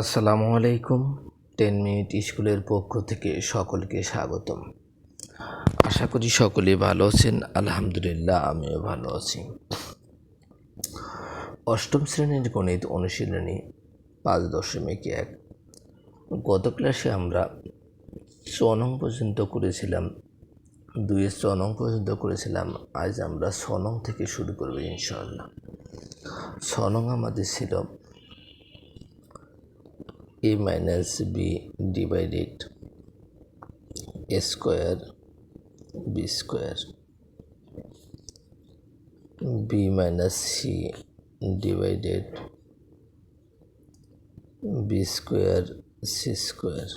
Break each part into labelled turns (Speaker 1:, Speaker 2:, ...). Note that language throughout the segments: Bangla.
Speaker 1: আসসালামু আলাইকুম, টেন মিনিট স্কুলের পক্ষ থেকে সকলকে স্বাগতম। আশা করি সকলে ভালো আছেন, আলহামদুলিল্লাহ আমিও ভালো আছি। অষ্টম শ্রেণির গণিত অনুশীলনী পাঁচ দশমিক এক। গত ক্লাসে আমরা চনং পর্যন্ত করেছিলাম দুইয়ের চনং পর্যন্ত করেছিলাম, আজ আমরা ছনং থেকে শুরু করব ইনশাআল্লাহ। ছনং আমাদের ছিল a minus b divided a square b square b minus c divided b square c square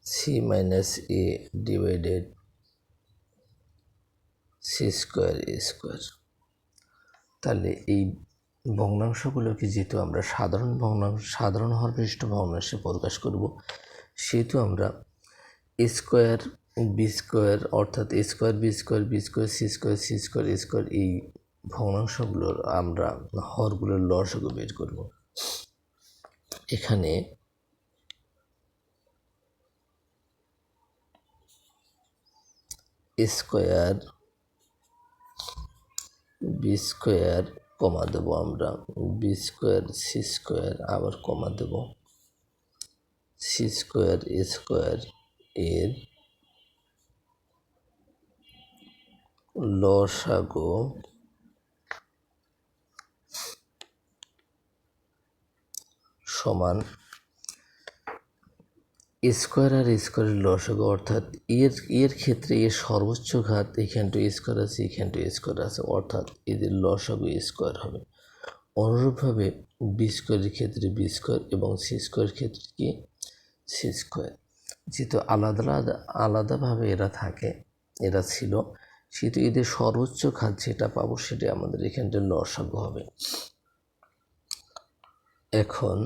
Speaker 1: c minus a divided c square a square তাহলে এই ভগ্নাংশগুলোকে যেহেতু আমরা সাধারণ ভগ্নাংশ সাধারণ হরবিষ্ট ভগ্নাংশে প্রকাশ করব, সেহেতু আমরা স্কোয়ার বি স্কোয়ার অর্থাৎ square B square B square C square C square square এই ভগ্নাংশগুলোর আমরা হরগুলোর লসগু বের করব। এখানে স্কোয়ার বি স্কোয়ার কমা দেবো আমরা। বি স্কোয়ার সি স্কোয়ার আবার কমা দেব। সি স্কোয়ার এ স্কোয়ার এর লসাগো সমান স্কোয়ার আর স্কোয়ারের লসাগু অর্থাৎ এর এর ক্ষেত্রে এর সর্বোচ্চ ঘাত এখান টু স্কোয়ার আছে, এখান টু স্কোয়ার আছে, অর্থাৎ এদের লসাগু স্কোয়ার হবে। অনুরূপভাবে বি স্কোয়ারের ক্ষেত্রে বি স্কোয়ার এবং সি স্কোয়ারের ক্ষেত্রে কি? C square. যেহেতু আলাদা আলাদা, আলাদাভাবে এরা থাকে, এরা ছিল, সেহেতু এদের সর্বোচ্চ ঘাত যেটা পাবো সেটা আমাদের এখানটা লসাগু হবে। এখন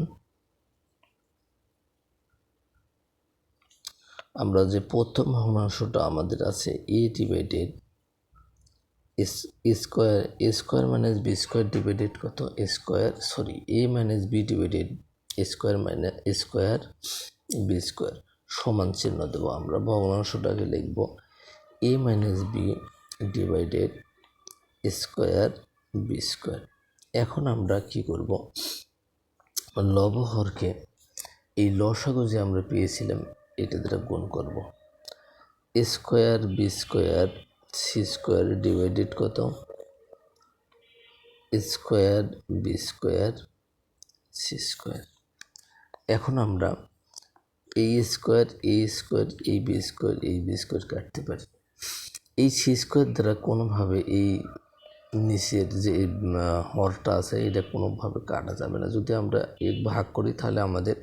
Speaker 1: আমরা যে প্রথম ভগ্নাংশটা আমাদের আছে A divided square A square minus B square divided কত? Square sorry A minus B divided square minus square B square সমান চিহ্ন দেবো আমরা। ভগ্নাংশটাকে লিখব A minus B divided square B square এখন আমরা কি করব? লবহরকে এই লসাগু যে আমরা পেয়েছিলাম এটা দ্বারা গুণ করব। Square b square c square divided কত? Square b square c square এখন আমরা এই স্কোয়ার এ স্কোয়ার এই বি স্কোয়ার এই বি স্কোয়ার কাটতে পারি। এই সি স্কোয়ার দ্বারা কোনোভাবে এই নিচের যে হরটা আছে, এটা কোনোভাবে কাটা যাবে না। যদি আমরা এক ভাগ করি, তাহলে আমাদের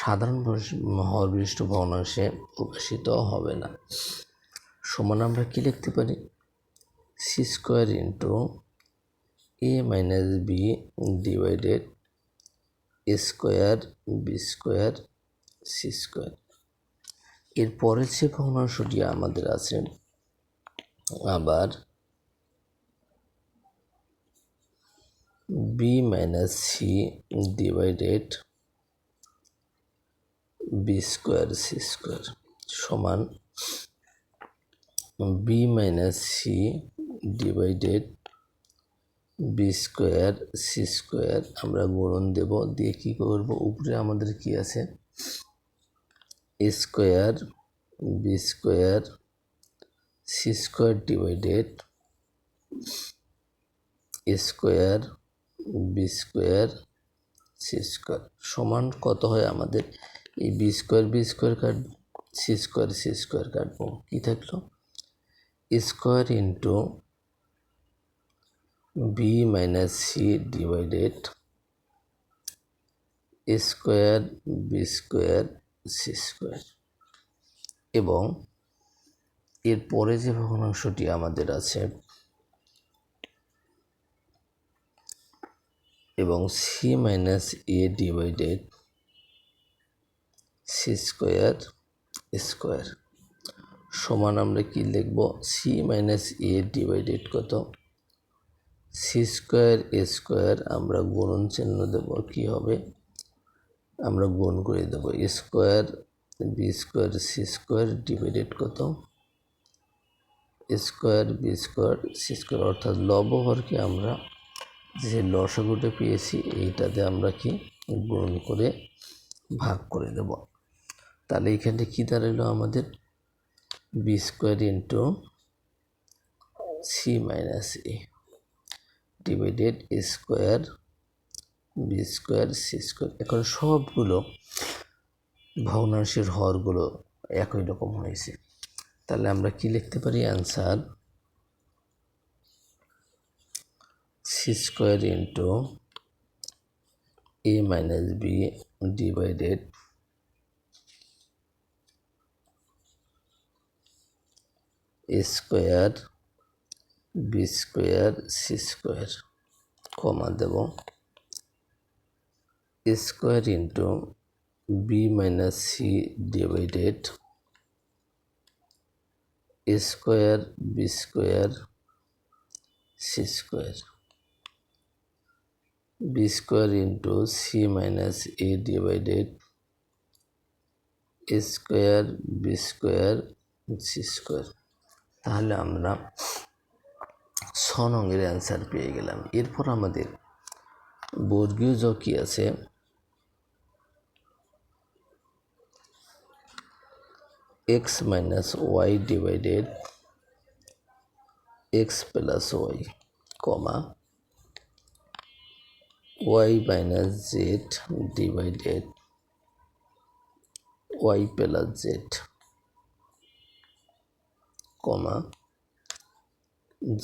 Speaker 1: সাধারণ হরবিষ্ট ভগ্নাংশে প্রকাশিত হবে না। সমান আমরা কি লিখতে পারি? C square into a minus b divided a square b square c square এর পরের যে ভগ্নাংশটি আমাদের আছে, আবার b minus c divided b square c square সমান b minus c divided b square c square আমরা গুণন দেব। দিয়ে কী করব? উপরে আমাদের কি আছে? Square b square c square divided square b square c square সমান কত হয় আমাদের? এই বি স্কোয়ার বি স্কোয়ার কাট সি স্কোয়ার সি স্কোয়ার কাটবো কী থাকল? Square into b minus c divided square b square c square এবং এর পরে যে ভগ্নাংশটি আমাদের আছে এবং c minus a divided c square square সমান আমরা কি লিখব? সি মাইনাস এ ডিভাইডেড কত? সি স্কোয়ার এ স্কোয়ার আমরা গুণন চিহ্ন দেব, কি হবে? আমরা গুণ করে দেব square b square c square divided কত? Square b square c square অর্থাৎ লবহরকে আমরা যে লসাগুটা পেয়েছি, এইটাতে আমরা কি গুণ করে ভাগ করে দেব। তাহলে এখানে কী দাঁড়াল আমাদের? B square into c minus a divided a square b square c square এখন সবগুলো ভগ্নাংশের হরগুলো একই রকম হয়েছে। তাহলে আমরা কি লিখতে পারি? Answer c square into a minus b divided a square, b square, c square, comma Dev. Square into b minus c divided square, b square, c square. B square into c minus a divided square b square c square তাহলে আমরা ছ নঙের অ্যান্সার পেয়ে গেলাম। এরপর আমাদের বর্গীয় জ কি আছে? X minus y divided x plus y comma y minus z divided y plus z comma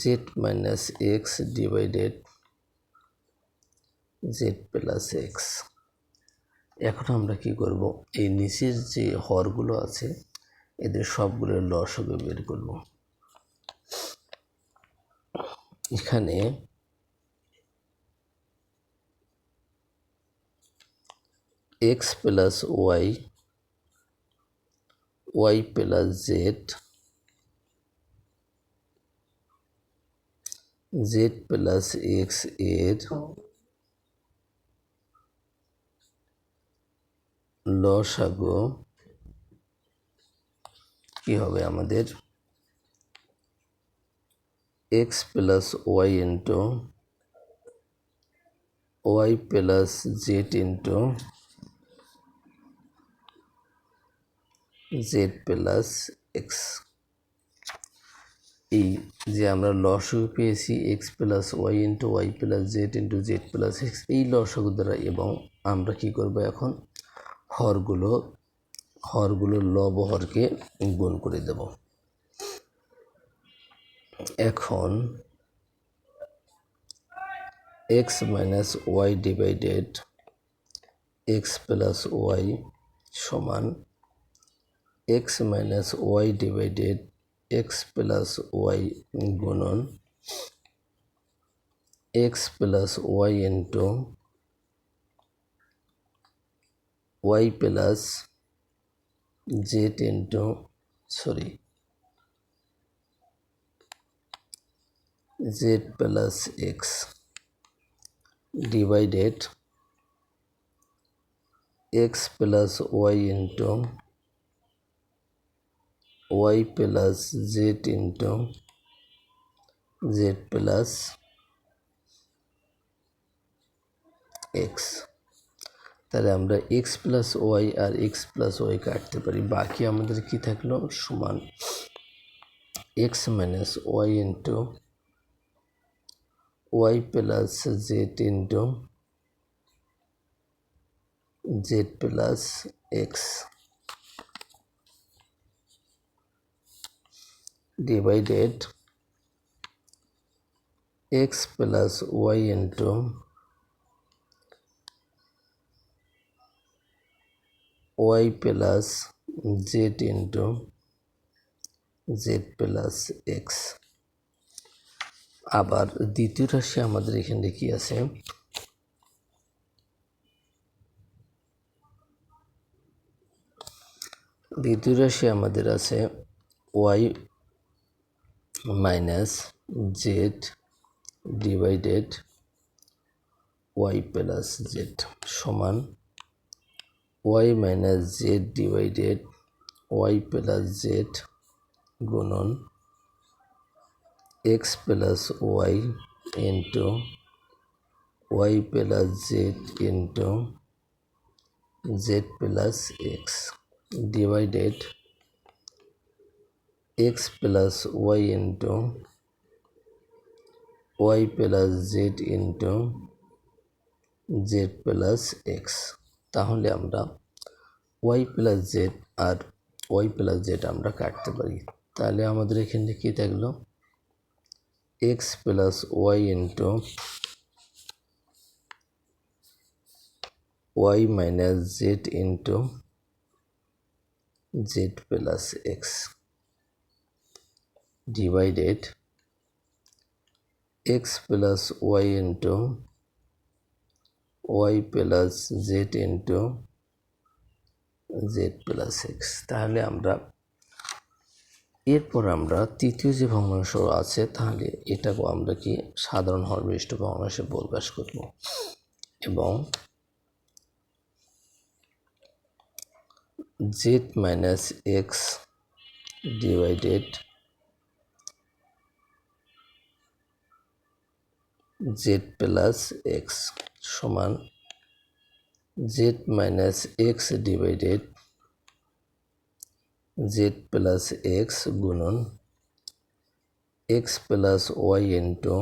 Speaker 1: z minus x divided z plus x এখন আমরা কি করব? এই নিচের যে হরগুলো আছে, এদের সবগুলোর লসগু বের করব। এখানে x plus y y plus z z plus এক্সের লসাগু, কি হবে আমাদের? X plus y into y plus z into z plus x এই যে আমরা লসগু পেয়েছি x plus y into y plus z into z plus x এই লসগু দ্বারা। এবং আমরা কি করব এখন? হরগুলো হরগুলোর লব হরকে গুণ করে দেব। এখন x minus y divided x plus y সমান x minus y divided x plus y গুণন x plus y into y plus z into sorry z plus x divided x plus y into y plus z into z plus x. তাহলে আমরা এক্স প্লাস ওয়াই আর এক্স প্লাস ওয়াই কাটতে পারি। বাকি আমাদের কি থাকল? সমান x minus y into y plus z into z plus x. Divided x plus y into y plus z into z plus x আবার দ্বিতীয় রাশি আমাদের এখানে কি আছে? দ্বিতীয় রাশি আমাদের আছে y minus z divided y plus z সমান y minus z divided y plus z গুণন x plus y into y plus z into z plus x divided x plus y into y plus z into z plus x তাহলে আমরা ওয়াই প্লাস জেড আর ওয়াই প্লাস জেড আমরা কাটতে পারি। তাহলে আমাদের এখানে কী থাকল? X plus y into y minus z into z plus x divided x plus y into y plus z into z plus x তাহলে আমরা, এরপর আমরা তৃতীয় যে ভগ্নাংশ আছে, তাহলে এটাকেও আমরা কি সাধারণ হরবিষ্ট ভগ্নাংশে প্রকাশ করব। এবং z minus x divided z plus x সমান z minus x divided z plus x গুণন x plus y into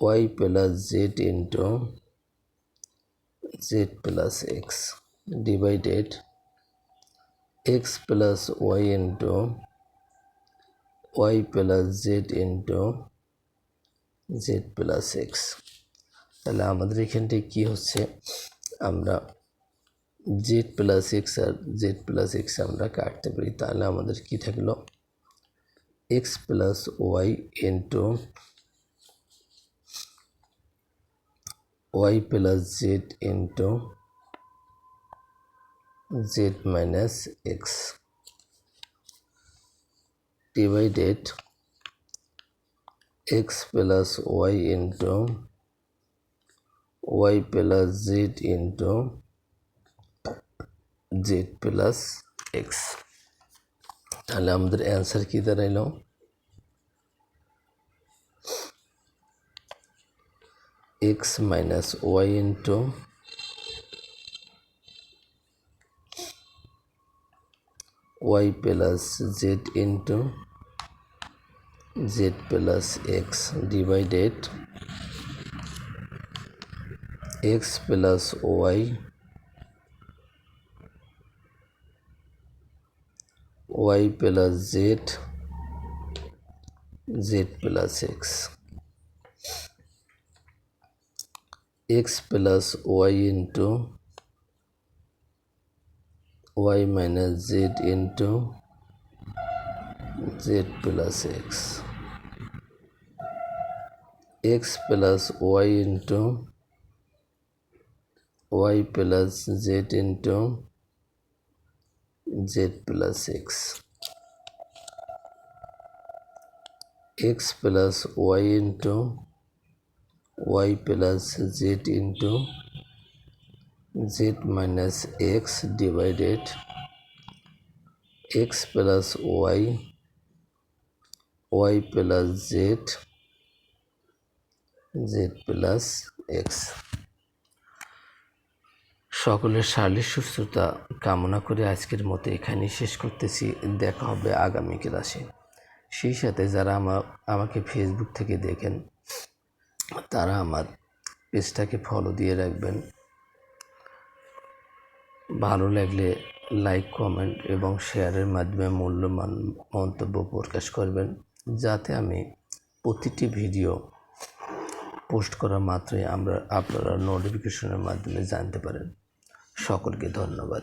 Speaker 1: y plus z into z plus x divided x plus y into y plus z into z plus x তাহলে আমাদের এখানটায় কী হচ্ছে? আমরা জেড প্লাস এক্স আর জেড প্লাস এক্স আমরা কাটতে পারি। তাহলে আমাদের কি থাকল? X plus y into y plus z into z minus x divided x plus y into y plus z into z plus x তাহলে আমাদের অ্যান্সার কী দাঁড়াইল? X minus y into y plus z into z plus x divided x plus y y plus z z plus x x plus y into y minus z into z plus x x plus y into y plus z into z plus x. X plus y into y plus z into z minus x divided x plus y y plus z z plus x. সকলের শারীরিক সুস্থতা কামনা করে আজকের মতো এখানেই শেষ করতেছি। দেখা হবে আগামী ক্লাসে। সেই সাথে যারা আমার আমাকে ফেসবুক থেকে দেখেন, তারা আমার পেজটাকে ফলো দিয়ে রাখবেন। ভালো লাগলে লাইক কমেন্ট এবং শেয়ারের মাধ্যমে মূল্যবান মন্তব্য প্রকাশ করবেন। যাতে আমি প্রতিটি ভিডিও পোস্ট করা মাত্রই আমরা আপনারা নোটিফিকেশনের মাধ্যমে জানতে পারেন। সকলকে ধন্যবাদ।